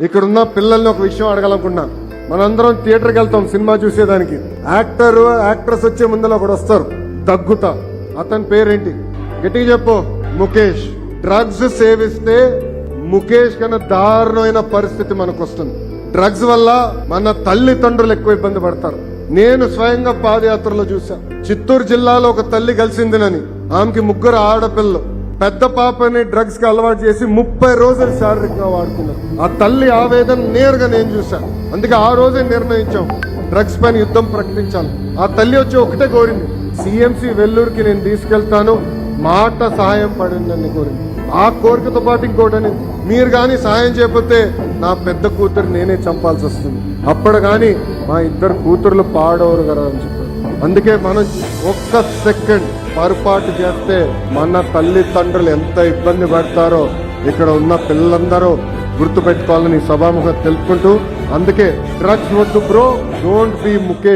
ఇక్కడున్న పిల్లల్ని ఒక విషయం అడగాలనుకున్నా మనందరం థియేటర్కి వెళ్తాం సినిమా చూసేదానికి. యాక్టర్ యాక్ట్రెస్ వచ్చే ముందర ఒకడు వస్తారు దగ్గుతా అతని పేరేంటి? గట్టిగా చెప్పు. ముఖేష్. డ్రగ్స్ సేవిస్తే ముఖేష్ కన్నా దారుణమైన పరిస్థితి మనకు వస్తుంది డ్రగ్స్ వల్ల మన తల్లిదండ్రులు ఎక్కువ ఇబ్బంది పడతారు. నేను స్వయంగా పాదయాత్రలో చూసా చిత్తూరు జిల్లాలో ఒక తల్లి కలిసిందినని. ఆమెకి ముగ్గురు ఆడపిల్లలు. పెద్ద పాపని డ్రగ్స్కి అలవాటు చేసి ముప్పై రోజులు శారీరకంగా వాడుకున్నారు ఆ తల్లి ఆవేదన నేరుగా నేను చూశాను అందుకే ఆ రోజే నిర్ణయించాం డ్రగ్స్ పైన యుద్ధం ప్రకటించాలి. ఆ తల్లి వచ్చి ఒకటే కోరింది సిఎంసి వెల్లూరుకి నేను తీసుకెళ్తాను మాట సహాయం పడిందని కోరింది. ఆ కోరికతో పాటు ఇంకోటని మీరు కానీ సహాయం చేయకపోతే నా పెద్ద కూతురు నేనే చంపాల్సి వస్తుంది. అప్పుడు కానీ మా ఇద్దరు కూతుర్లు పాడవరు కదా అని చెప్పారు అందుకే మనం ఒక్క సెకండ్ పొరపాటు చేస్తే మన తల్లిదండ్రులు ఎంత ఇబ్బంది పడతారో ఇక్కడ ఉన్న పిల్లలందరూ గుర్తుపెట్టుకోవాలని సభాముఖం తెలుపుకుంటూ అందుకే డ్రగ్స్ వద్దు బ్రో డోంట్ బి ముఖేష్.